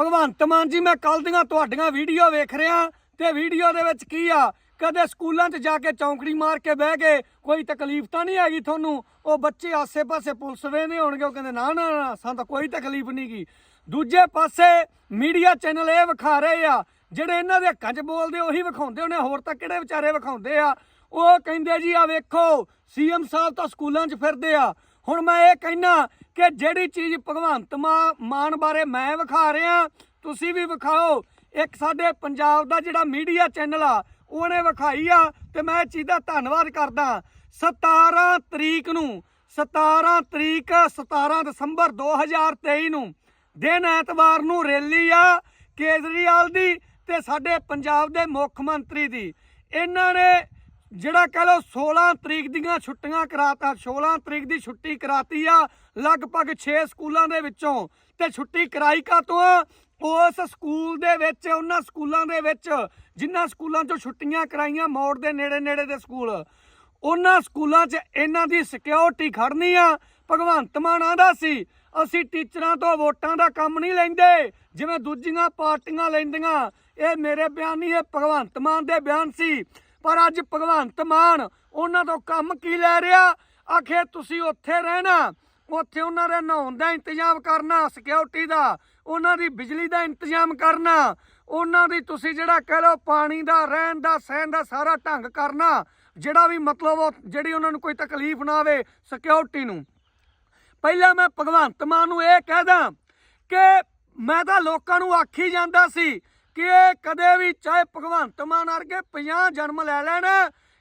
ਭਗਵੰਤ ਮਾਨ ਜੀ, ਮੈਂ ਕੱਲ ਦੀਆਂ ਤੁਹਾਡੀਆਂ ਵੀਡੀਓ ਵੇਖ ਰਿਹਾ ਤੇ ਵੀਡੀਓ ਦੇ ਵਿੱਚ ਕੀ ਆ? ਕਦੇ ਸਕੂਲਾਂ 'ਚ ਜਾ ਕੇ ਚੌਂਕੜੀ ਮਾਰ ਕੇ ਬਹਿ ਗਏ, ਕੋਈ ਤਕਲੀਫ ਤਾਂ ਨਹੀਂ ਹੈਗੀ ਤੁਹਾਨੂੰ? ਉਹ ਬੱਚੇ ਆਸੇ-ਪਾਸੇ ਪੁਲਿਸ ਵੇਂਦੇ ਹੋਣਗੇ, ਉਹ ਕਹਿੰਦੇ, ਨਾ ਨਾ ਨਾ, ਸਾਨੂੰ ਤਾਂ ਕੋਈ ਤਕਲੀਫ ਨਹੀਂ ਗੀ। ਦੂਜੇ ਪਾਸੇ ਮੀਡੀਆ ਚੈਨਲ ਇਹ ਵਿਖਾ ਰਹੇ ਆ, ਜਿਹੜੇ ਇਹਨਾਂ ਦੇ ਹੱਕਾਂ 'ਚ ਬੋਲਦੇ, ਉਹੀ ਵਿਖਾਉਂਦੇ ਉਹਨੇ ਹੋਰ ਤਾਂ ਕਿਹੜੇ ਵਿਚਾਰੇ ਵਿਖਾਉਂਦੇ ਆ? ਉਹ ਕਹਿੰਦੇ ਜੀ ਆ ਵੇਖੋ, ਸੀਐਮ ਸਾਹਿਬ ਤਾਂ ਸਕੂਲਾਂ 'ਚ ਫਿਰਦੇ ਆ ਹੁਣ ਮੈਂ ਇਹ ਕਹਿਣਾ ਕਿ ਜਿਹੜੀ ਚੀਜ਼ ਭਗਵੰਤ ਮਾ- ਮਾਨ ਬਾਰੇ ਮੈਂ ਵਿਖਾ ਰਿਹਾ, ਤੁਸੀਂ ਵੀ ਵਿਖਾਓ। ਇੱਕ ਸਾਡੇ ਪੰਜਾਬ ਦਾ ਜਿਹੜਾ ਮੀਡੀਆ ਚੈਨਲ ਆ, ਉਹਨੇ ਵਿਖਾਈ ਆ ਤੇ ਮੈਂ ਇਹ ਚੀਜ਼ ਦਾ ਧੰਨਵਾਦ ਕਰਦਾ। 17 ਤਰੀਕ ਨੂੰ 17 ਤਰੀਕ 17 ਦਸੰਬਰ 2023 ਨੂੰ, ਦਿਨ ਐਤਵਾਰ ਨੂੰ ਰੈਲੀ ਆ ਕੇਜਰੀਵਾਲ ਦੀ ਤੇ ਸਾਡੇ ਪੰਜਾਬ ਦੇ ਮੁੱਖ ਮੰਤਰੀ ਦੀ। ਇਹਨਾਂ ਨੇ ਜਿਹੜਾ ਕਹ ਲਓ 16 ਤਰੀਕ ਦੀਆਂ ਛੁੱਟੀਆਂ ਕਰਾਤਾ 16 ਤਰੀਕ ਦੀ ਛੁੱਟੀ ਕਰਾਤੀ ਆ, ਲਗਭਗ 6 ਸਕੂਲਾਂ ਦੇ ਵਿੱਚੋਂ। ਤੇ ਛੁੱਟੀ ਕਰਾਈ ਕਾਤੋਂ? ਆ ਉਸ ਸਕੂਲ ਦੇ ਵਿੱਚ, ਉਹਨਾਂ ਸਕੂਲਾਂ ਦੇ ਵਿੱਚ, ਜਿਨ੍ਹਾਂ ਸਕੂਲਾਂ 'ਚੋਂ ਛੁੱਟੀਆਂ ਕਰਾਈਆਂ ਮੋੜ ਦੇ ਨੇੜੇ ਨੇੜੇ ਦੇ ਸਕੂਲ। ਉਹਨਾਂ ਸਕੂਲਾਂ 'ਚ ਇਹਨਾਂ ਦੀ ਸਿਕਿਉਰਿਟੀ ਖੜਨੀ ਆ। ਭਗਵੰਤ ਮਾਨ ਆਂਦਾ ਸੀ, ਅਸੀਂ ਟੀਚਰਾਂ ਤੋਂ ਵੋਟਾਂ ਦਾ ਕੰਮ ਨਹੀਂ ਲੈਂਦੇ। ਜਿਵੇਂ ਦੂਜੀਆਂ ਪਾਰਟੀਆਂ ਲੈਂਦੀਆਂ। ਇਹ ਮੇਰੇ ਬਿਆਨ ਨਹੀਂ, ਇਹ ਭਗਵੰਤ ਮਾਨ ਦੇ ਬਿਆਨ ਸੀ। ਪਰ ਅੱਜ ਭਗਵੰਤ ਮਾਨ ਉਹਨਾਂ ਤੋਂ ਕੰਮ ਕੀ ਲੈ ਰਿਹਾ? ਆਖੇ, ਤੁਸੀਂ ਉੱਥੇ ਰਹਿਣਾ। ਉੱਥੇ ਉਹਨਾਂ ਦੇ ਨਹਾਉਣ ਦਾ ਇੰਤਜ਼ਾਮ ਕਰਨਾ ਸਿਕਿਉਰਿਟੀ ਦਾ, ਉਹਨਾਂ ਦੀ ਬਿਜਲੀ ਦਾ ਇੰਤਜ਼ਾਮ ਕਰਨਾ, ਉਹਨਾਂ ਦੀ ਤੁਸੀਂ ਜਿਹੜਾ ਕਹਿ ਲਓ ਪਾਣੀ ਦਾ, ਰਹਿਣ ਦਾ, ਸਹਿਣ ਦਾ ਸਾਰਾ ਢੰਗ ਕਰਨਾ, ਜਿਹੜਾ ਵੀ ਮਤਲਬ ਉਹ ਜਿਹੜੀ ਉਹਨਾਂ ਨੂੰ ਕੋਈ ਤਕਲੀਫ ਨਾ ਆਵੇ ਸਿਕਿਉਰਿਟੀ ਨੂੰ। ਪਹਿਲਾਂ ਮੈਂ ਭਗਵੰਤ ਮਾਨ ਨੂੰ ਇਹ ਕਹਿਦਾ ਕਿ ਮੈਂ ਤਾਂ ਲੋਕਾਂ ਨੂੰ ਆਖੀ ਜਾਂਦਾ ਸੀ ਕਿ ਇਹ ਕਦੇ ਵੀ ਚਾਹੇ ਭਗਵੰਤ ਮਾਨ ਵਰਗੇ 50 ਜਨਮ ਲੈ ਲੈਣ,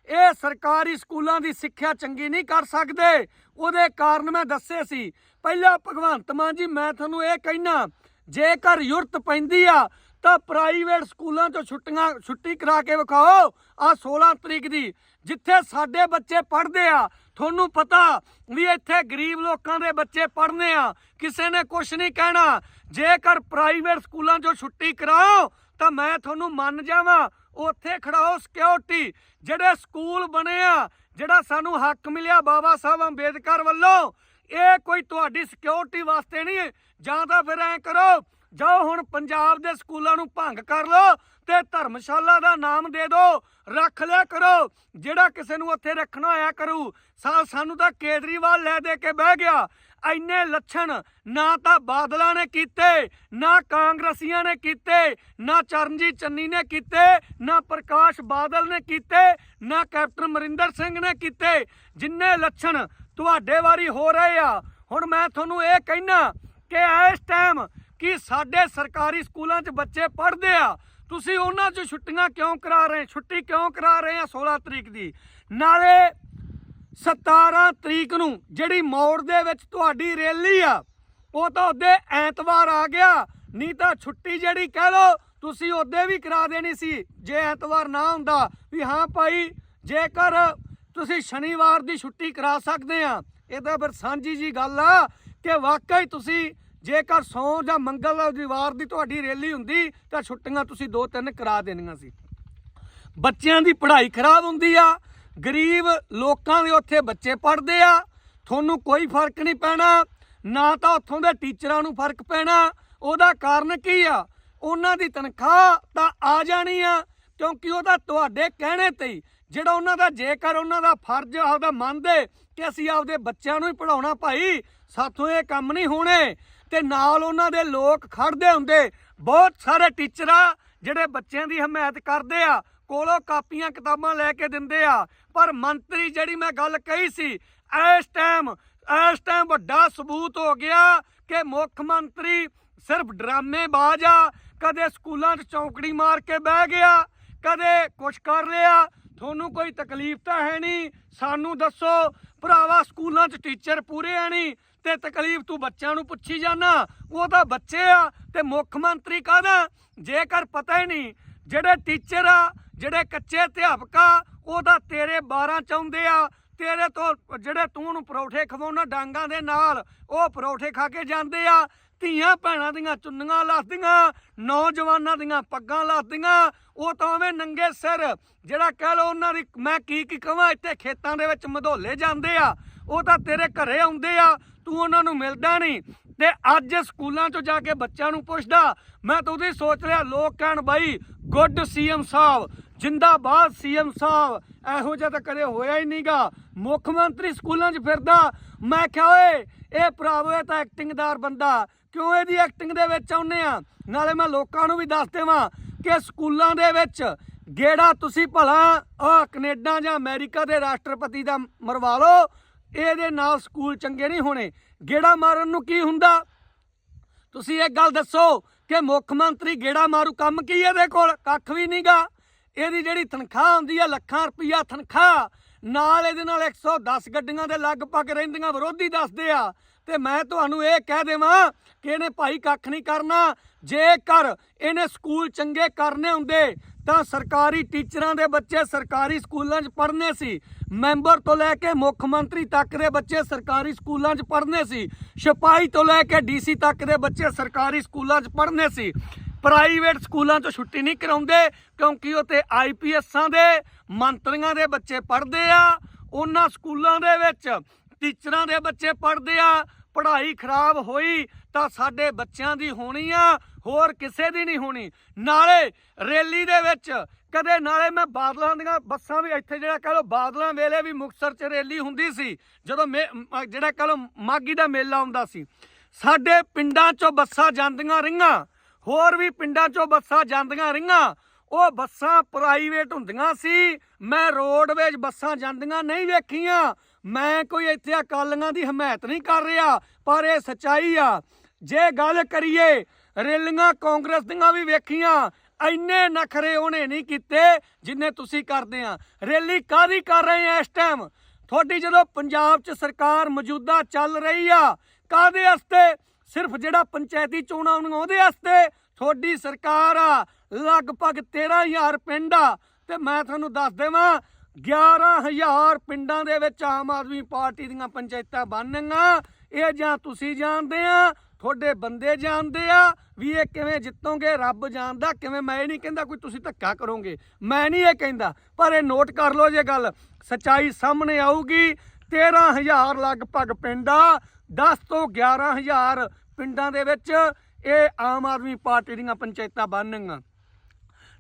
ਇਹ ਸਰਕਾਰੀ ਸਕੂਲਾਂ ਦੀ ਸਿੱਖਿਆ ਚੰਗੀ ਨਹੀਂ ਕਰ ਸਕਦੇ। ਉਹਦੇ ਕਾਰਨ ਮੈਂ ਦੱਸੇ ਸੀ। ਪਹਿਲਾਂ ਭਗਵੰਤ ਮਾਨ ਜੀ, ਮੈਂ ਤੁਹਾਨੂੰ ਇਹ ਕਹਿਣਾ ਜੇਕਰ ਯੁਰਤ ਪੈਂਦੀ ਆ, ਤਾਂ ਪ੍ਰਾਈਵੇਟ ਸਕੂਲਾਂ ਤੋਂ ਛੁੱਟੀਆਂ, ਛੁੱਟੀ ਕਰਾ ਕੇ ਵਿਖਾਓ ਆ 16 ਤਰੀਕ ਦੀ। ਜਿੱਥੇ ਸਾਡੇ ਬੱਚੇ ਪੜ੍ਹਦੇ ਆ, ਤੁਹਾਨੂੰ ਪਤਾ ਵੀ ਇੱਥੇ ਗਰੀਬ ਲੋਕਾਂ ਦੇ ਬੱਚੇ ਪੜ੍ਹਨੇ ਆ, ਕਿਸੇ ਨੇ ਕੁਝ ਨਹੀਂ ਕਹਿਣਾ। ਜੇਕਰ ਪ੍ਰਾਈਵੇਟ ਸਕੂਲਾਂ 'ਚੋਂ ਛੁੱਟੀ ਕਰਾਓ ਤਾਂ ਮੈਂ ਤੁਹਾਨੂੰ ਮੰਨ ਜਾਵਾਂ। ਉੱਥੇ ਖੜਾਓ ਸਿਕਿਉਰਿਟੀ ਜਿਹੜੇ ਸਕੂਲ ਬਣੇ ਆ, ਜਿਹੜਾ ਸਾਨੂੰ ਹੱਕ ਮਿਲਿਆ ਬਾਬਾ ਸਾਹਿਬ ਅੰਬੇਦਕਰ ਵੱਲੋਂ, ਇਹ ਕੋਈ ਤੁਹਾਡੀ ਸਿਕਿਉਰਿਟੀ ਵਾਸਤੇ ਨਹੀਂ। ਜਾਂ ਤਾਂ ਫਿਰ ਐ ਕਰੋ, ਜਾਓ ਹੁਣ ਪੰਜਾਬ ਦੇ ਸਕੂਲਾਂ ਨੂੰ ਭੰਗ ਕਰ ਲਓ ਤੇ ਧਰਮਸ਼ਾਲਾ ਦਾ ਨਾਮ ਦੇ ਦਿਓ ਰੱਖ ਲਿਆ ਕਰੋ। ਜਿਹੜਾ ਕਿਸੇ ਨੂੰ ਉੱਥੇ ਰੱਖਣਾ ਹੋਇਆ ਕਰੂ। ਸਾ, ਸਾਨੂੰ ਤਾਂ ਕੇਜਰੀਵਾਲ ਲੈ ਦੇ ਕੇ ਬਹਿ ਗਿਆ। ਐਨੇ ਲੱਛਣ, ਨਾ ਤਾਂ ਬਾਦਲਾਂ ਨੇ ਕੀਤੇ, ਨਾ ਕਾਂਗਰਸੀਆਂ ਨੇ ਕੀਤੇ, ਨਾ ਚਰਨਜੀਤ ਚੰਨੀ ਨੇ ਕੀਤੇ, ਨਾ ਪ੍ਰਕਾਸ਼ ਬਾਦਲ ਨੇ ਕੀਤੇ, ਨਾ ਕੈਪਟਨ ਅਮਰਿੰਦਰ ਸਿੰਘ ਨੇ ਕੀਤੇ। ਜਿੰਨੇ ਲੱਛਣ ਤੁਹਾਡੇ ਵਾਰੀ ਹੋ ਰਹੇ ਆ। ਹੁਣ ਮੈਂ ਤੁਹਾਨੂੰ ਇਹ ਕਹਿਣਾ ਕਿ ਇਸ ਟਾਈਮ ਕਿ ਸਾਡੇ ਸਰਕਾਰੀ ਸਕੂਲਾਂ 'ਚ ਬੱਚੇ ਪੜ੍ਹਦੇ ਆ। ਤੁਸੀਂ ਉਹਨਾਂ 'ਚ ਛੁੱਟੀਆਂ ਕਿਉਂ ਕਰਾ ਰਹੇ, ਛੁੱਟੀ ਕਿਉਂ ਕਰਾ ਰਹੇ ਆ 16 ਤਰੀਕ ਦੀ? ਨਾਲੇ 17 ਤਰੀਕ ਨੂੰ ਜਿਹੜੀ ਮੌੜ ਦੇ ਵਿੱਚ ਤੁਹਾਡੀ ਰੈਲੀ ਆ, ਉਹ ਤਾਂ ਉਹਦੇ ਐਤਵਾਰ ਆ ਗਿਆ। ਨਹੀਂ ਤਾਂ ਛੁੱਟੀ ਜਿਹੜੀ ਕਹਿ ਲੋ ਤੁਸੀਂ ਉਹਦੇ ਵੀ ਕਰਾ ਦੇਣੀ ਸੀ, ਜੇ ਐਤਵਾਰ ਨਾ ਹੁੰਦਾ। ਵੀ ਹਾਂ ਭਾਈ, ਜੇਕਰ ਤੁਸੀਂ ਸ਼ਨੀਵਾਰ ਦੀ ਛੁੱਟੀ ਕਰਾ ਸਕਦੇ ਆ, ਇਹ ਤਾਂ ਫਿਰ ਸਾਂਝੀ ਜੀ ਗੱਲ ਆ ਕਿ ਵਾਕਈ ਤੁਸੀਂ ਜੇਕਰ ਸੋਮ ਜਾਂ ਮੰਗਲ ਦੀਵਾਰ ਦੀ ਤੁਹਾਡੀ ਰੈਲੀ ਹੁੰਦੀ, ਤਾਂ ਛੁੱਟੀਆਂ ਤੁਸੀਂ ਦੋ ਤਿੰਨ ਕਰਾ ਦੇਣੀਆਂ ਸੀ। ਬੱਚਿਆਂ ਦੀ ਪੜ੍ਹਾਈ ਖਰਾਬ ਹੁੰਦੀ ਆ ਗਰੀਬ ਲੋਕਾਂ ਦੇ ਉੱਥੇ ਬੱਚੇ ਪੜ੍ਹਦੇ ਆ। ਤੁਹਾਨੂੰ ਕੋਈ ਫ਼ਰਕ ਨਹੀਂ ਪੈਣਾ। ਨਾ ਤਾਂ ਉੱਥੋਂ ਦੇ ਟੀਚਰਾਂ ਨੂੰ ਫ਼ਰਕ ਪੈਣਾ। ਉਹਦਾ ਕਾਰਨ ਕੀ ਆ? ਉਹਨਾਂ ਦੀ ਤਨਖਾਹ ਤਾਂ ਆ ਜਾਣੀ ਆ, ਕਿਉਂਕਿ ਉਹ ਤਾਂ ਤੁਹਾਡੇ ਕਹਿਣੇ ਤੇ ਹੀ। ਜਿਹੜਾ ਉਹਨਾਂ ਦਾ ਜੇਕਰ ਉਹਨਾਂ ਦਾ ਫਰਜ਼ ਆਪਦਾ ਮੰਨਦੇ ਕਿ ਅਸੀਂ ਆਪਦੇ ਬੱਚਿਆਂ ਨੂੰ ਹੀ ਪੜਾਉਣਾ ਭਾਈ, ਸਾਥੋਂ ਇਹ ਕੰਮ ਨਹੀਂ ਹੋਣੇ। ਤੇ ਨਾਲ ਉਹਨਾਂ ਦੇ ਲੋਕ ਖੜਦੇ ਹੁੰਦੇ। ਬਹੁਤ ਸਾਰੇ ਟੀਚਰ ਆ ਜਿਹੜੇ ਬੱਚਿਆਂ ਦੀ ਹਮਾਇਤ ਕਰਦੇ ਆ ਕੋਲੋਂ ਕਾਪੀਆਂ ਕਿਤਾਬਾਂ ਲੈ ਕੇ ਦਿੰਦੇ ਆ। ਪਰ ਮੰਤਰੀ ਜਿਹੜੀ ਮੈਂ ਗੱਲ ਕਹੀ ਸੀ, ਇਸ ਟਾਈਮ ਇਸ ਟਾਈਮ ਵੱਡਾ ਸਬੂਤ ਹੋ ਗਿਆ ਕਿ ਮੁੱਖ ਮੰਤਰੀ ਸਿਰਫ ਡਰਾਮੇਬਾਜ਼ ਆ, ਕਦੇ ਸਕੂਲਾਂ 'ਚ ਚੌਂਕੜੀ ਮਾਰ ਕੇ ਬਹਿ ਗਿਆ, ਕਦੇ ਕੁਛ ਕਰ ਰਿਹਾ। ਤੁਹਾਨੂੰ ਕੋਈ ਤਕਲੀਫ ਤਾਂ ਹੈ ਨਹੀਂ, ਸਾਨੂੰ ਦੱਸੋ। ਭਰਾਵਾ, ਸਕੂਲਾਂ 'ਚ ਟੀਚਰ ਪੂਰੇ ਆ ਨਹੀਂ, ਤੇ ਤਕਲੀਫ ਤੂੰ ਬੱਚਿਆਂ ਨੂੰ ਪੁੱਛੀ ਜਾਣਾ ਉਹ ਤਾਂ ਬੱਚੇ ਆ, ਤੇ ਮੁੱਖ ਮੰਤਰੀ ਕਾਹਦਾ ਜੇਕਰ ਪਤਾ ਹੀ ਨਹੀਂ ਜਿਹੜੇ ਟੀਚਰ ਆ, ਜਿਹੜੇ ਕੱਚੇ ਅਧਿਆਪਕ ਆ ਉਹ ਤਾਂ ਤੇਰੇ 12 ਚਾਹੁੰਦੇ ਆ। ਤੇਰੇ ਤੋਂ ਜਿਹੜੇ ਤੂੰ ਉਹਨੂੰ ਪਰੌਠੇ ਖਵਾਉਣਾ ਡਾਂਗਾਂ ਦੇ ਨਾਲ, ਉਹ ਪਰੌਠੇ ਖਾ ਕੇ ਜਾਂਦੇ ਆ। ਧੀਆਂ ਭੈਣਾਂ ਦੀਆਂ ਚੁੰਨੀਆਂ ਲੱਥਦੀਆਂ ਨੌਜਵਾਨਾਂ ਦੀਆਂ ਪੱਗਾਂ ਲੱਥਦੀਆਂ ਉਹ ਤਾਂ ਐਵੇਂ ਨੰਗੇ ਸਿਰ, ਜਿਹੜਾ ਕਹਿ ਲੋ ਉਹਨਾਂ ਦੀ ਮੈਂ ਕੀ ਕੀ ਕਹਾਂ ਇੱਥੇ ਖੇਤਾਂ ਦੇ ਵਿੱਚ ਮਧੋਲੇ ਜਾਂਦੇ ਆ। ਉਹ ਤਾਂ ਤੇਰੇ ਘਰੇ ਆਉਂਦੇ ਆ, ਤੂੰ ਉਹਨਾਂ ਨੂੰ ਮਿਲਦਾ ਨਹੀਂ। ਤੇ ਅੱਜ ਸਕੂਲਾਂ 'ਚੋਂ ਜਾ ਕੇ ਬੱਚਿਆਂ ਨੂੰ ਪੁੱਛਦਾ, ਮੈਂ ਤਾਂ ਉਹਦੀ ਸੋਚ ਰਿਹਾ, ਲੋਕ ਕਹਿਣ ਬਾਈ ਗੁੱਡ ਸੀਐਮ ਸਾਹਿਬ, ਜਿੰਦਾਬਾਦ ਸੀਐਮ ਸਾਹਿਬ, ਇਹੋ ਜਿਹਾ ਤਾਂ ਕਦੇ ਹੋਇਆ ਹੀ ਨਹੀਂਗਾ ਮੁੱਖ ਮੰਤਰੀ ਸਕੂਲਾਂ 'ਚ ਫਿਰਦਾ, ਮੈਂ ਕਿਹਾ, ਓਏ, ਇਹ ਭਰਾਵੋ ਇਹ ਤਾਂ ਐਕਟਿੰਗਦਾਰ ਬੰਦਾ, ਕਿਉਂ ਇਹਦੀ ਐਕਟਿੰਗ ਦੇ ਵਿੱਚ ਆਉਨੇ ਆ? ਨਾਲੇ ਮੈਂ ਲੋਕਾਂ ਨੂੰ ਵੀ ਦੱਸ ਦੇਵਾਂ ਕਿ ਸਕੂਲਾਂ ਦੇ ਵਿੱਚ ਗੇੜਾ ਤੁਸੀਂ ਭਲਾ, ਆ ਕੈਨੇਡਾ ਜਾਂ ਅਮਰੀਕਾ ਦੇ ਰਾਸ਼ਟਰਪਤੀ ਦਾ ਮਰਵਾ ਲਓ, ਇਹਦੇ ਨਾਲ ਸਕੂਲ ਚੰਗੇ ਨਹੀਂ ਹੋਣੇ। ਗੇੜਾ ਮਾਰਨ ਨੂੰ ਕੀ ਹੁੰਦਾ? ਤੁਸੀਂ ਇਹ ਗੱਲ ਦੱਸੋ ਕਿ ਮੁੱਖ ਮੰਤਰੀ ਗੇੜਾ ਮਾਰੂ ਕੰਮ ਕੀ ਇਹਦੇ ਕੋਲ? ਕੱਖ ਵੀ ਨਹੀਂਗਾ ਇਹਦੀ ਜਿਹੜੀ ਤਨਖਾਹ ਹੁੰਦੀ ਆ ਲੱਖਾਂ ਰੁਪਈਆ ਤਨਖਾਹ। ਨਾਲ ਇਹਦੇ ਨਾਲ 110 ਗੱਡੀਆਂ ਦੇ ਲਗਭਗ ਰਹਿੰਦੀਆਂ, ਵਿਰੋਧੀ ਦੱਸਦੇ ਆ। ਤੇ ਮੈਂ ਤੁਹਾਨੂੰ ਇਹ ਕਹਿ ਦੇਵਾਂ ਕਿ ਇਹਨੇ ਭਾਈ ਕੱਖ ਨਹੀਂ ਕਰਨਾ। ਜੇਕਰ ਇਹਨੇ ਸਕੂਲ ਚੰਗੇ ਕਰਨੇ ਹੁੰਦੇ, ਤਾਂ ਸਰਕਾਰੀ ਟੀਚਰਾਂ ਦੇ ਬੱਚੇ ਸਰਕਾਰੀ ਸਕੂਲਾਂ 'ਚ ਪੜ੍ਹਨੇ ਸੀ। ਮੈਂਬਰ ਤੋਂ ਲੈ ਕੇ ਮੁੱਖ ਮੰਤਰੀ ਤੱਕ ਦੇ ਬੱਚੇ ਸਰਕਾਰੀ ਸਕੂਲਾਂ 'ਚ ਪੜ੍ਹਨੇ ਸੀ। ਸਿਪਾਹੀ ਤੋਂ ਲੈ ਕੇ ਡੀਸੀ ਤੱਕ ਦੇ ਬੱਚੇ ਸਰਕਾਰੀ ਸਕੂਲਾਂ 'ਚ ਪੜ੍ਹਨੇ ਸੀ। ਪ੍ਰਾਈਵੇਟ ਸਕੂਲਾਂ 'ਚੋਂ ਛੁੱਟੀ ਨਹੀਂ ਕਰਾਉਂਦੇ ਕਿਉਂਕਿ ਉੱਥੇ ਆਈਪੀਐਸਾਂ ਦੇ ਮੰਤਰੀਆਂ ਦੇ ਬੱਚੇ ਪੜ੍ਹਦੇ ਆ। ਉਹਨਾਂ ਸਕੂਲਾਂ ਦੇ ਵਿੱਚ ਟੀਚਰਾਂ ਦੇ ਬੱਚੇ ਪੜ੍ਹਦੇ ਆ। ਪੜ੍ਹਾਈ ਖਰਾਬ ਹੋਈ ਤਾਂ ਸਾਡੇ ਬੱਚਿਆਂ ਦੀ ਹੋਣੀ ਆ, ਹੋਰ ਕਿਸੇ ਦੀ ਨਹੀਂ ਹੋਣੀ। ਨਾਲੇ ਰੈਲੀ ਦੇ ਵਿੱਚ ਕਦੇ ਨਾਲੇ ਮੈਂ ਬਾਦਲਾਂ ਦੀਆਂ ਬੱਸਾਂ ਵੀ ਇੱਥੇ ਜਿਹੜਾ ਕਹ ਲੋ ਬਾਦਲਾਂ ਵੇਲੇ ਵੀ ਮੁਕਤਸਰ 'ਚ ਰੈਲੀ ਹੁੰਦੀ ਸੀ, ਜਦੋਂ ਮੇ- ਮ- ਜਿਹੜਾ ਕਹ ਲੋ ਮਾਗੀ ਦਾ ਮੇਲਾ ਹੁੰਦਾ ਸੀ। ਸਾਡੇ ਪਿੰਡਾਂ 'ਚੋਂ ਬੱਸਾਂ ਜਾਂਦੀਆਂ ਰਹੀਆਂ, ਹੋਰ ਵੀ ਪਿੰਡਾਂ 'ਚੋਂ ਬੱਸਾਂ ਜਾਂਦੀਆਂ ਰਹੀਆਂ, ਉਹ ਬੱਸਾਂ ਪ੍ਰਾਈਵੇਟ ਹੁੰਦੀਆਂ ਸੀ, ਮੈਂ ਰੋਡਵੇਜ ਬੱਸਾਂ ਜਾਂਦੀਆਂ ਨਹੀਂ ਵੇਖੀਆਂ। ਮੈਂ ਕੋਈ ਇੱਥੇ ਅਕਾਲੀਆਂ ਦੀ ਹਮਾਇਤ ਨਹੀਂ ਕਰ ਰਿਹਾ, ਪਰ ਇਹ ਸਚਾਈ ਆ। ਜੇ ਗੱਲ ਕਰੀਏ, ਰੈਲੀਆਂ ਕਾਂਗਰਸ ਦੀਆਂ ਵੀ ਵੇਖੀਆਂ, ਇੰਨੇ ਨਖਰੇ ਉਹਨੇ ਨਹੀਂ ਕੀਤੇ ਜਿੰਨੇ ਤੁਸੀਂ ਕਰਦੇ ਆ। ਰੈਲੀ ਕਾਦੀ ਕਰ ਰਹੇ ਆ ਇਸ ਟਾਈਮ ਤੁਹਾਡੀ ਜਦੋਂ ਪੰਜਾਬ 'ਚ ਸਰਕਾਰ ਮੌਜੂਦਾ ਚੱਲ ਰਹੀ ਆ ਕਾਦੇ ਵਾਸਤੇ? ਸਿਰਫ ਜਿਹੜਾ ਪੰਚਾਇਤੀ ਚੋਣਾਂ ਆਉਣੀਆਂ ਉਹਦੇ ਵਾਸਤੇ ਤੁਹਾਡੀ ਸਰਕਾਰ ਆ। ਲਗਭਗ 13000 ਪਿੰਡ ਆ। ਤੇ ਮੈਂ ਤੁਹਾਨੂੰ ਦੱਸ ਦੇਵਾਂ 11000 ਪਿੰਡਾਂ ਦੇ ਵਿੱਚ ਆਮ ਆਦਮੀ ਪਾਰਟੀ ਦੀਆਂ ਪੰਚਾਇਤਾਂ ਬਣਨੀਆਂ ਇਹ ਜਾਂ ਤੁਸੀਂ ਜਾਣਦੇ ਆ, ਤੁਹਾਡੇ ਬੰਦੇ ਜਾਣਦੇ ਆ ਵੀ ਇਹ ਕਿਵੇਂ ਜਿੱਤੋਗੇ, ਰੱਬ ਜਾਣਦਾ, ਕਿਵੇਂ ਮੈਂ ਇਹ ਨਹੀਂ ਕਹਿੰਦਾ ਕੋਈ ਤੁਸੀਂ ਧੱਕਾ ਕਰੋਗੇ। ਮੈਂ ਨਹੀਂ ਇਹ ਕਹਿੰਦਾ, ਪਰ ਇਹ ਨੋਟ ਕਰ ਲਓ ਜੇ ਗੱਲ ਸਚਾਈ ਸਾਹਮਣੇ ਆਊਗੀ। 13000 ਲਗਭਗ ਪਿੰਡ ਆ 10 ਤੋਂ 11000 ਪਿੰਡਾਂ ਦੇ ਵਿੱਚ ਇਹ ਆਮ ਆਦਮੀ ਪਾਰਟੀ ਦੀਆਂ ਪੰਚਾਇਤਾਂ ਬਣਨਗੀਆਂ।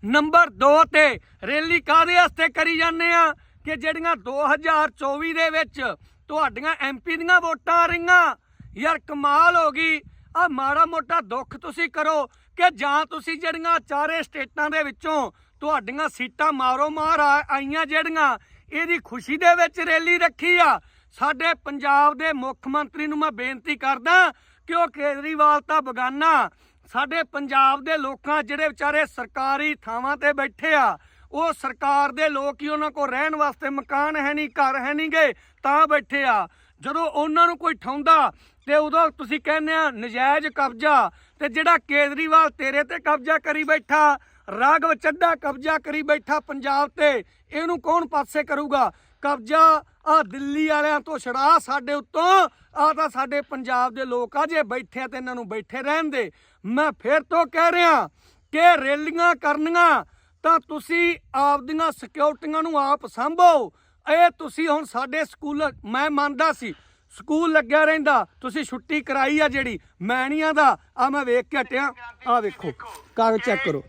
ਨੰਬਰ 2 ਤੇ ਰੈਲੀ ਕਾਦੇ ਵਾਸਤੇ ਕਰੀ ਜਾਂਦੇ ਆ? ਕਿ ਜਿਹੜੀਆਂ 2024 ਦੇ ਵਿੱਚ ਤੁਹਾਡੀਆਂ ਐਮਪੀ ਦੀਆਂ ਵੋਟਾਂ ਆ ਰਹੀਆਂ? ਯਾਰ ਕਮਾਲ ਹੋ ਗਈ। ਆ ਮਾੜਾ ਮੋਟਾ ਦੁੱਖ ਤੁਸੀਂ ਕਰੋ ਕਿ ਜਾਂ ਤੁਸੀਂ ਜਿਹੜੀਆਂ ਚਾਰੇ ਸਟੇਟਾਂ ਦੇ ਵਿੱਚੋਂ ਤੁਹਾਡੀਆਂ ਸੀਟਾਂ ਮਾਰੋ ਮਾਰ ਆਈਆਂ ਜਿਹੜੀਆਂ, ਇਹਦੀ ਖੁਸ਼ੀ ਦੇ ਵਿੱਚ ਰੈਲੀ ਰੱਖੀ ਆ। ਸਾਡੇ ਪੰਜਾਬ ਦੇ ਮੁੱਖ ਮੰਤਰੀ ਨੂੰ ਮੈਂ ਬੇਨਤੀ ਕਰਦਾ ਕਿ ਉਹ ਕੇਜਰੀਵਾਲ ਤਾਂ ਬਗਾਨਾ ਸਾਡੇ ਪੰਜਾਬ ਦੇ ਲੋਕਾਂ, ਜਿਹੜੇ ਵਿਚਾਰੇ ਸਰਕਾਰੀ ਥਾਵਾਂ ਤੇ ਬੈਠੇ ਆ, ਉਹ ਸਰਕਾਰ ਦੇ ਲੋਕ ਹੀ ਉਹਨਾਂ ਕੋਲ ਰਹਿਣ ਵਾਸਤੇ ਮਕਾਨ ਹੈ ਨਹੀਂ, ਘਰ ਹੈ ਨਹੀਂ ਗਏ ਤਾਂ ਬੈਠੇ ਆ। ਜਦੋਂ ਉਹਨਾਂ ਨੂੰ ਕੋਈ ਠਾਉਂਦਾ, ਤੇ ਉਦੋਂ ਤੁਸੀਂ ਕਹਿੰਦੇ ਆ, ਨਜਾਇਜ਼ ਕਬਜ਼ਾ, ਤੇ ਜਿਹੜਾ ਕੇਜਰੀਵਾਲ ਤੇਰੇ ਤੇ ਕਬਜ਼ਾ ਕਰੀ ਬੈਠਾ, ਰਾਘਵ ਚੱਡਾ ਕਬਜ਼ਾ ਕਰੀ ਬੈਠਾ ਪੰਜਾਬ ਤੇ, ਇਹਨੂੰ ਕੌਣ ਪਾਸੇ ਕਰੂਗਾ? ਕਬਜ਼ਾ ਆ ਦਿੱਲੀ ਵਾਲਿਆਂ ਤੋਂ ਛੜਾ ਸਾਡੇ ਉੱਤੋਂ, ਆ ਤਾਂ ਸਾਡੇ ਪੰਜਾਬ ਦੇ ਲੋਕ ਆ, ਜੇ ਬੈਠੇ ਆ ਤੇ ਇਹਨਾਂ ਨੂੰ ਬੈਠੇ ਰਹਿਣ ਦੇ। ਮੈਂ ਫਿਰ ਤੋਂ ਕਹਿ ਰਿਹਾ ਕਿ ਰੈਲੀਆਂ ਕਰਨੀਆਂ ਤਾਂ ਤੁਸੀਂ ਆਪਦੀਆਂ ਸਿਕਿਉਰਟੀਆਂ ਨੂੰ ਆਪ ਸੰਭੋ। ਇਹ ਤੁਸੀਂ ਹੁਣ ਸਾਡੇ ਸਕੂਲ ਮੈਂ ਮੰਨਦਾ ਸੀ ਸਕੂਲ ਲੱਗਿਆ ਰਹਿੰਦਾ। ਤੁਸੀਂ ਛੁੱਟੀ ਕਰਾਈ ਆ ਜਿਹੜੀ ਮੈਂ ਨਹੀਂ ਆਂਦਾ। ਆ ਮੈਂ ਵੇਖ ਕੇ ਹਟਿਆ। ਆ ਵੇਖੋ ਕਾਗਜ਼ ਚੈੱਕ ਕਰੋ।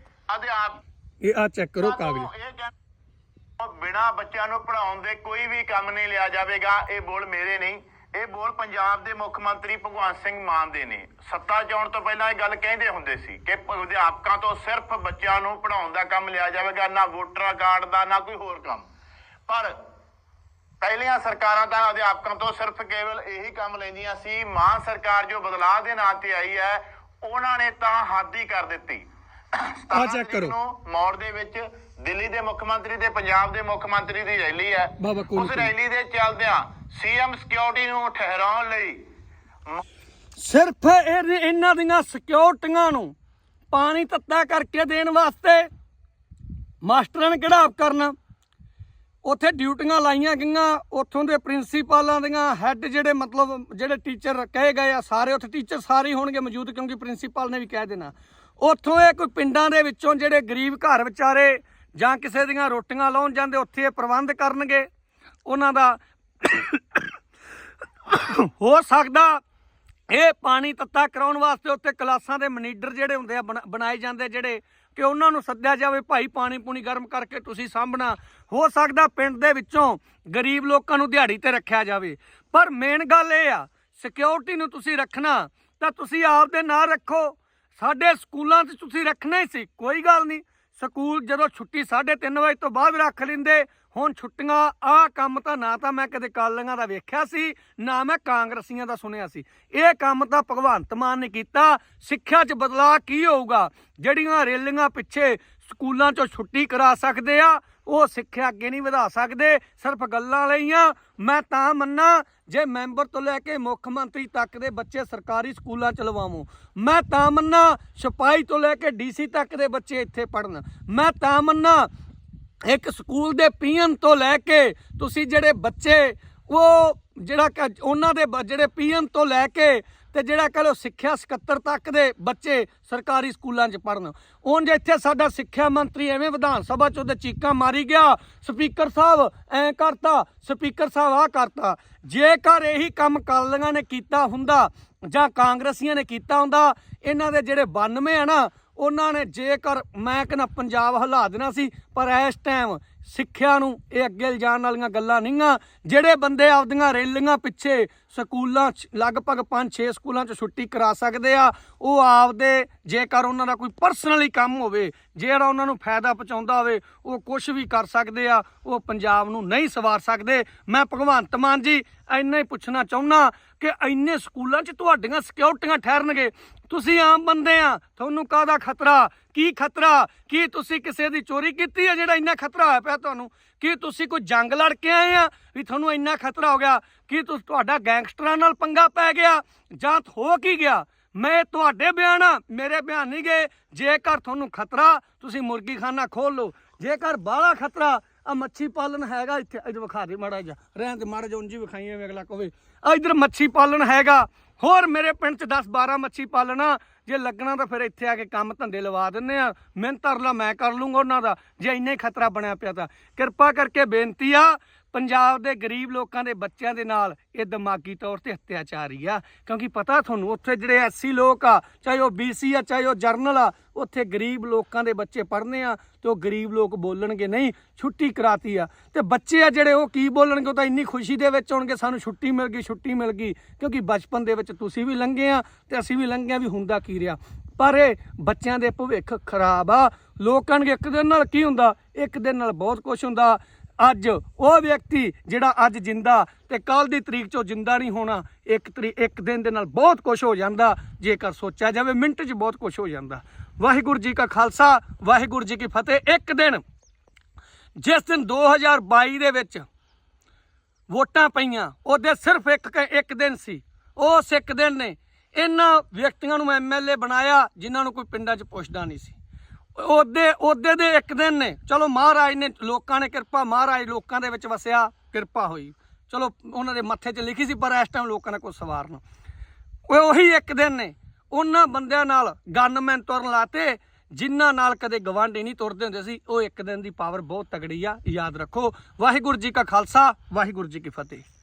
ਇਹ ਆ ਚੈੱਕ ਕਰੋ ਕਾਗਜ਼। ਬਿਨਾ ਬੱਚਿਆਂ ਨੂੰ ਪੜਾਉਣ ਦੇ ਕੋਈ ਵੀ ਕੰਮ ਨਹੀਂ ਲਿਆ ਜਾਵੇਗਾ। ਇਹ ਬੋਲ ਮੇਰੇ ਨਹੀਂ। ਇਹ ਬੋਲ ਪੰਜਾਬ ਦੇ ਮੁੱਖ ਮੰਤਰੀ ਭਗਵੰਤ ਸਿੰਘ ਮਾਨ ਦੇ ਨੇ। ਸੱਤਾ 'ਚ ਆਉਣ ਤੋਂ ਪਹਿਲਾਂ ਇਹ ਗੱਲ ਕਹਿੰਦੇ ਹੁੰਦੇ ਸੀ ਕਿ ਅਧਿਆਪਕਾਂ ਤੋਂ ਸਿਰਫ ਬੱਚਿਆਂ ਨੂੰ ਪੜਾਉਣ ਦਾ ਕੰਮ ਲਿਆ ਜਾਵੇਗਾ ਨਾ ਵੋਟਰ ਕਾਰਡ ਦਾ ਨਾ ਕੋਈ ਹੋਰ ਕੰਮ। ਪਰ ਪਹਿਲੀਆਂ ਸਰਕਾਰਾਂ ਤਾਂ ਅਧਿਆਪਕਾਂ ਤੋਂ ਸਿਰਫ ਕੇਵਲ ਇਹੀ ਕੰਮ ਲੈਂਦੀਆਂ ਸੀ। ਮਾਨ ਸਰਕਾਰ ਜੋ ਬਦਲਾਅ ਦੇ ਨਾਂ ਤੇ ਆਈ ਹੈ ਉਹਨਾਂ ਨੇ ਤਾਂ ਹੱਦ ਹੀ ਕਰ ਦਿੱਤੀ। ਆਹ check ਕਰੋ। ਮੌੜ ਦੇ ਵਿੱਚ ਦਿੱਲੀ ਦੇ ਮੁੱਖ ਮੰਤਰੀ ਤੇ ਪੰਜਾਬ ਦੇ ਮੁੱਖ ਮੰਤਰੀ ਦੀ ਰੈਲੀ ਹੈ। ਉਸ। ਰੈਲੀ ਦੇ ਚੱਲਦਿਆਂ ਸੀਐਮ ਸਿਕਿਉਰਿਟੀ ਨੂੰ ਠਹਿਰਾਉਣ ਲਈ। ਸਿਰਫ ਇਹ ਇਹਨਾਂ ਦੀਆਂ ਸਿਕਿਉਰਟੀਆਂ ਨੂੰ ਪਾਣੀ ਤੱਤਾ ਕਰਕੇ ਦੇਣ ਵਾਸਤੇ ਮਾਸਟਰਾਂ ਨੇ ਕਿਹੜਾ ਆਪ ਕਰਨਾ? ਉੱਥੇ ਡਿਊਟੀਆਂ ਲਾਈਆਂ ਗਈਆਂ, ਉੱਥੋਂ ਦੇ ਪ੍ਰਿੰਸੀਪਲਾਂ ਦੀਆਂ ਹੈੱਡ ਜਿਹੜੇ ਮਤਲਬ ਜਿਹੜੇ ਟੀਚਰ ਕਹੇ ਗਏ ਆ, ਸਾਰੇ ਉੱਥੇ ਟੀਚਰ ਸਾਰੇ ਹੀ ਹੋਣਗੇ ਮੌਜੂਦ ਕਿਉਂਕਿ ਪ੍ਰਿੰਸੀਪਲ ਨੇ ਵੀ ਕਹਿ ਦੇਣਾ। ਉੱਥੋਂ ਇਹ ਕੋਈ ਪਿੰਡਾਂ ਦੇ ਵਿੱਚੋਂ ਜਿਹੜੇ ਗਰੀਬ ਘਰ ਵਿਚਾਰੇ ਜਾਂ ਕਿਸੇ ਦੀਆਂ ਰੋਟੀਆਂ ਲਾਉਣ ਜਾਂਦੇ, ਉੱਥੇ ਇਹ ਪ੍ਰਬੰਧ ਕਰਨਗੇ। ਉਹਨਾਂ ਦਾ ਹੋ ਸਕਦਾ ਇਹ ਪਾਣੀ ਤੱਤਾ ਕਰਾਉਣ ਵਾਸਤੇ ਉੱਥੇ ਕਲਾਸਾਂ ਦੇ ਮਨੀਡਰ ਜਿਹੜੇ ਹੁੰਦੇ ਆ ਬਣਾ- ਬਣਾਏ ਜਾਂਦੇ ਜਿਹੜੇ ਕਿ ਉਹਨਾਂ ਨੂੰ ਸੱਦਿਆ ਜਾਵੇ, ਭਾਈ ਪਾਣੀ ਪੂਣੀ ਗਰਮ ਕਰਕੇ ਤੁਸੀਂ ਸਾਂਭਣਾ। ਹੋ ਸਕਦਾ ਪਿੰਡ ਦੇ ਵਿੱਚੋਂ ਗਰੀਬ ਲੋਕਾਂ ਨੂੰ ਦਿਹਾੜੀ ਤੇ ਰੱਖਿਆ ਜਾਵੇ। ਪਰ ਮੇਨ ਗੱਲ ਇਹ ਆ ਸਿਕਿਉਰਿਟੀ ਨੂੰ ਤੁਸੀਂ ਰੱਖਣਾ, ਤਾਂ ਤੁਸੀਂ ਆਪ ਦੇ ਨਾਲ ਰੱਖੋ। ਸਾਡੇ ਸਕੂਲਾਂ 'ਚ ਤੁਸੀਂ ਰੱਖਣਾ ਹੀ ਸੀ, ਕੋਈ ਗੱਲ ਨਹੀਂ। ਸਕੂਲ ਜਦੋਂ ਛੁੱਟੀ 3:30 ਵਜੇ ਤੋਂ ਬਾਅਦ ਰੱਖ ਲੈਂਦੇ, ਹੁਣ ਛੁੱਟੀਆਂ, ਆਹ ਕੰਮ ਤਾਂ ਨਾ ਤਾਂ ਮੈਂ ਕਦੇ ਕਾਲੀਆਂ ਦਾ ਵੇਖਿਆ ਸੀ, ਨਾ ਮੈਂ ਕਾਂਗਰਸੀਆਂ ਦਾ ਸੁਣਿਆ ਸੀ। ਇਹ ਕੰਮ ਤਾਂ ਭਗਵੰਤ ਮਾਨ ਨੇ ਕੀਤਾ, ਸਿੱਖਿਆ 'ਚ ਬਦਲਾਅ ਕੀ ਹੋਊਗਾ? ਜਿਹੜੀਆਂ ਰੇਲੀਆਂ ਪਿੱਛੇ ਸਕੂਲਾਂ 'ਚੋਂ ਛੁੱਟੀ ਕਰਾ ਸਕਦੇ ਆ, ਉਹ ਸਿੱਖਿਆ ਅੱਗੇ ਨਹੀਂ ਵਧਾ ਸਕਦੇ, ਸਿਰਫ ਗੱਲਾਂ ਲਈਆਂ, ਮੈਂ ਤਾਂ ਮੰਨਾ ਜੇ ਮੈਂਬਰ ਤੋਂ ਲੈ ਕੇ ਮੁੱਖ ਮੰਤਰੀ ਤੱਕ ਦੇ ਬੱਚੇ ਸਰਕਾਰੀ ਸਕੂਲਾਂ ਚ ਲਵਾਵੋ। ਮੈਂ ਤਾਂ ਮੰਨਾ ਸਿਪਾਹੀ ਤੋਂ ਲੈ ਕੇ ਡੀਸੀ ਤੱਕ ਦੇ ਬੱਚੇ ਇੱਥੇ ਪੜਨ ਮੈਂ ਤਾਂ ਮੰਨਾ ਇੱਕ ਸਕੂਲ ਦੇ ਪੀਐਨ ਤੋਂ ਲੈ ਕੇ ਤੁਸੀਂ ਜਿਹੜੇ ਬੱਚੇ, ਉਹ ਜਿਹੜਾ ਉਹਨਾਂ ਦੇ ਬ- ਜਿਹੜੇ ਪੀਐਨ ਤੋਂ ਲੈ ਕੇ ਤੇ ਜਿਹੜਾ ਕਹ ਲੋ ਸਿੱਖਿਆ ਸਕੱਤਰ ਤੱਕ ਦੇ ਬੱਚੇ ਸਰਕਾਰੀ ਸਕੂਲਾਂ 'ਚ ਪੜਨ ਉਂਝ ਇੱਥੇ ਸਾਡਾ ਸਿੱਖਿਆ ਮੰਤਰੀ ਐਵੇਂ ਵਿਧਾਨ ਸਭਾ 'ਚ ਉਹਦੇ ਚੀਕਾਂ ਮਾਰੀ ਗਿਆ, ਸਪੀਕਰ ਸਾਹਿਬ ਐ ਕਰਤਾ, ਸਪੀਕਰ ਸਾਹਿਬ ਆ ਕਰਤਾ। ਜੇਕਰ ਇਹੀ ਕੰਮ ਕਾਲੀਆਂ ਨੇ ਕੀਤਾ ਹੁੰਦਾ ਜਾਂ ਕਾਂਗਰਸੀਆਂ ਨੇ ਕੀਤਾ ਹੁੰਦਾ, ਇਹਨਾਂ ਦੇ ਜਿਹੜੇ 92 ਆ ਨਾ ਉਹਨਾਂ ਨੇ ਜੇਕਰ ਮੈਂ ਕਹਿੰਦਾ ਪੰਜਾਬ ਹਿਲਾ ਦੇਣਾ ਸੀ, ਪਰ ਇਸ ਟਾਈਮ ਸਿੱਖਿਆ ਨੂੰ ਇਹ ਅੱਗੇ ਲਿਜਾਣ ਵਾਲੀਆਂ ਗੱਲਾਂ ਨਹੀਂਆਂ। ਜਿਹੜੇ ਬੰਦੇ ਆਪਦੀਆਂ ਰੇਲੀਆਂ ਪਿੱਛੇ ਸਕੂਲਾਂ 'ਚ, ਲਗਭਗ 5-6 ਸਕੂਲਾਂ 'ਚ ਛੁੱਟੀ ਕਰਾ ਸਕਦੇ ਆ, ਉਹ ਆਪਦੇ ਜੇਕਰ ਉਹਨਾਂ ਦਾ ਕੋਈ ਪਰਸਨਲੀ ਕੰਮ ਹੋਵੇ, ਜਿਹੜਾ ਉਹਨਾਂ ਨੂੰ ਫਾਇਦਾ ਪਹੁੰਚਾਉਂਦਾ ਹੋਵੇ, ਉਹ ਕੁਝ ਵੀ ਕਰ ਸਕਦੇ ਆ, ਉਹ ਪੰਜਾਬ ਨੂੰ ਨਹੀਂ ਸਵਾਰ ਸਕਦੇ। ਮੈਂ ਭਗਵੰਤ ਮਾਨ ਜੀ, ਇੰਨਾ ਹੀ ਪੁੱਛਣਾ ਚਾਹੁੰਦਾ ਕਿ ਇੰਨੇ ਸਕੂਲਾਂ 'ਚ ਤੁਹਾਡੀਆਂ ਸਿਕਿਉਰਟੀਆਂ ਠਹਿਰਨਗੇ। ਤੁਸੀਂ ਆਮ ਬੰਦੇ ਆ। ਤੁਹਾਨੂੰ ਕਾਹਦਾ ਖਤਰਾ? ਕੀ ਖਤਰਾ? ਕੀ ਤੁਸੀਂ ਕਿਸੇ ਦੀ ਚੋਰੀ ਕੀਤੀ ਹੈ ਜਿਹੜਾ ਇੰਨਾ ਖਤਰਾ ਹੋਇਆ ਪਿਆ ਤੁਹਾਨੂੰ? ਕੀ ਤੁਸੀਂ ਕੋਈ ਜੰਗ ਲੜ ਕੇ ਆਏ ਆ ਵੀ ਤੁਹਾਨੂੰ ਇੰਨਾ ਖਤਰਾ ਹੋ ਗਿਆ? ਕੀ ਤੁਸੀਂ, ਤੁਹਾਡਾ ਗੈਂਗਸਟਰਾਂ ਨਾਲ ਪੰਗਾ ਪੈ ਗਿਆ? ਜਾਂ ਹੋ ਕੀ ਗਿਆ? ਮੈਂ ਤੁਹਾਡੇ ਬਿਆਨ ਆ, ਮੇਰੇ ਬਿਆਨ ਨਹੀਂ ਗਏ। ਜੇਕਰ ਤੁਹਾਨੂੰ ਖਤਰਾ, ਤੁਸੀਂ ਮੁਰਗੀ ਖਾਨਾ ਖੋਲ ਲਓ। ਜੇਕਰ ਬਾਹਲਾ ਖਤਰਾ ਆ ਮੱਛੀ ਪਾਲਣ ਹੈਗਾ ਇੱਥੇ। ਅੱਜ ਵਿਖਾ ਦੇ ਮਾੜਾ ਜਿਹਾ। ਰਹਿਣ ਤੇ ਮਾੜਾ ਜਿਹਾ ਉਂਝ ਹੀ ਵਿਖਾਈ ਐਵੇਂ ਅਗਲਾ ਕਹੇ ਇਧਰ ਮੱਛੀ ਪਾਲਣ ਹੈਗਾ। ਹੋਰ ਮੇਰੇ ਪਿੰਡ ਚ 10 12 ਮੱਛੀ ਪਾਲਣਾ। ਜੇ ਲੱਗਣਾ ਤਾਂ ਫਿਰ ਇੱਥੇ ਆ ਕੇ ਕੰਮ ਧੰਦੇ ਲਵਾ ਦਿੰਨੇ ਆ। ਮਿਹਨਤ ਤਰਲਾ ਮੈਂ ਕਰ ਲੂੰਗਾ ਉਹਨਾਂ ਦਾ। ਜੇ ਇੰਨੇ ਖਤਰਾ ਬਣਿਆ ਪਿਆ ਤਾਂ। ਕਿਰਪਾ ਕਰਕੇ ਬੇਨਤੀ ਆ ਪੰਜਾਬ ਦੇ ਗਰੀਬ ਲੋਕਾਂ ਦੇ ਬੱਚਿਆਂ ਦੇ ਨਾਲ ਇਹ ਦਿਮਾਗੀ ਤੌਰ ਤੇ ਅਤਿਆਚਾਰੀ ਆ। ਕਿਉਂਕਿ ਪਤਾ ਤੁਹਾਨੂੰ, ਉੱਥੇ ਜਿਹੜੇ ਐਸਸੀ ਲੋਕ ਆ, ਚਾਹੇ ਉਹ ਬੀਸੀ ਆ, ਚਾਹੇ ਉਹ ਜਰਨਲ ਆ, ਉੱਥੇ ਗਰੀਬ ਲੋਕਾਂ ਦੇ ਬੱਚੇ ਪੜ੍ਹਨੇ ਆ ਤੇ ਉਹ ਗਰੀਬ ਲੋਕ ਬੋਲਣਗੇ ਨਹੀਂ, ਛੁੱਟੀ ਕਰਾਤੀ ਆ। ਤੇ ਬੱਚੇ ਆ ਜਿਹੜੇ ਉਹ ਕੀ ਬੋਲਣਗੇ, ਉਹ ਤਾਂ ਇੰਨੀ ਖੁਸ਼ੀ ਦੇ ਵਿੱਚ ਹੋਣਗੇ, ਸਾਨੂੰ ਛੁੱਟੀ ਮਿਲ ਗਈ, ਛੁੱਟੀ ਮਿਲ ਗਈ। ਕਿਉਂਕਿ ਬਚਪਨ ਦੇ ਵਿੱਚ ਤੁਸੀਂ ਵੀ ਲੰਘੇ ਆ ਤੇ ਅਸੀਂ ਵੀ ਲੰਘੇ ਆ ਵੀ ਹੁੰਦਾ ਕੀ ਰਿਹਾ। ਪਰ ਇਹ ਬੱਚਿਆਂ ਦੇ ਭਵਿੱਖ ਖਰਾਬ ਆ। ਲੋਕਾਂ ਨੂੰ ਇੱਕ ਦਿਨ ਨਾਲ ਕੀ ਹੁੰਦਾ? ਇੱਕ ਦਿਨ ਨਾਲ ਬਹੁਤ ਕੁਝ ਹੁੰਦਾ। ਅੱਜ ਉਹ ਵਿਅਕਤੀ ਜਿਹੜਾ ਅੱਜ ਜਿੰਦਾ ਤੇ ਕੱਲ ਦੀ ਤਰੀਕ ਚੋਂ ਜਿੰਦਾ ਨਹੀਂ ਹੋਣਾ, ਇੱਕ ਤਰੀ, ਇੱਕ ਦਿਨ ਦੇ ਨਾਲ ਬਹੁਤ ਕੁਝ ਹੋ ਜਾਂਦਾ, ਜੇਕਰ ਸੋਚਿਆ ਜਾਵੇ ਮਿੰਟ 'ਚ ਬਹੁਤ ਕੁਝ ਹੋ ਜਾਂਦਾ। ਵਾਹਿਗੁਰੂ ਜੀ ਕਾ ਖਾਲਸਾ, ਵਾਹਿਗੁਰੂ ਜੀ ਕੀ ਫਤਿਹ। ਇੱਕ ਦਿਨ, ਜਿਸ ਦਿਨ 2022 ਦੇ ਵਿੱਚ ਵੋਟਾਂ ਪਈਆਂ, ਉਹਦੇ ਸਿਰਫ ਇੱਕ ਇੱਕ ਦਿਨ ਸੀ। ਉਸ ਇੱਕ ਦਿਨ ਨੇ ਇਹਨਾਂ ਵਿਅਕਤੀਆਂ ਨੂੰ ਐਮਐਲਏ ਬਣਾਇਆ, ਜਿਨ੍ਹਾਂ ਨੂੰ ਕੋਈ ਪਿੰਡਾਂ 'ਚ ਪੁੱਛਦਾ ਨਹੀਂ ਸੀ। ਉਹਦੇ ਉਹਦੇ ਦੇ ਇੱਕ ਦਿਨ ਨੇ। ਚਲੋ ਮਹਾਰਾਜ ਨੇ ਲੋਕਾਂ ਨੇ ਕਿਰਪਾ, ਮਹਾਰਾਜ ਲੋਕਾਂ ਦੇ ਵਿੱਚ ਵਸਿਆ, ਕਿਰਪਾ ਹੋਈ। ਚਲੋ ਉਹਨਾਂ ਦੇ ਮੱਥੇ 'ਚ ਲਿਖੀ ਸੀ, ਪਰ ਇਸ ਟਾਈਮ ਲੋਕਾਂ ਨੇ ਕੋਈ ਸਵਾਰਨਾ। ਉਹ ਉਹੀ ਇੱਕ ਦਿਨ ਨੇ। ਉਹਨਾਂ ਬੰਦਿਆਂ ਨਾਲ ਗਨਮੈਨ ਤੁਰਨ ਲਾਤੇ, ਜਿਨ੍ਹਾਂ ਨਾਲ ਕਦੇ ਗਵਾਂਢੀ ਨਹੀਂ ਤੁਰਦੇ ਹੁੰਦੇ ਸੀ। ਉਹ ਇੱਕ ਦਿਨ ਦੀ ਪਾਵਰ ਬਹੁਤ ਤਗੜੀ ਆ, ਯਾਦ ਰੱਖੋ। ਵਾਹਿਗੁਰੂ ਜੀ ਕਾ ਖਾਲਸਾ, ਵਾਹਿਗੁਰੂ ਜੀ ਕੀ ਫਤਿਹ।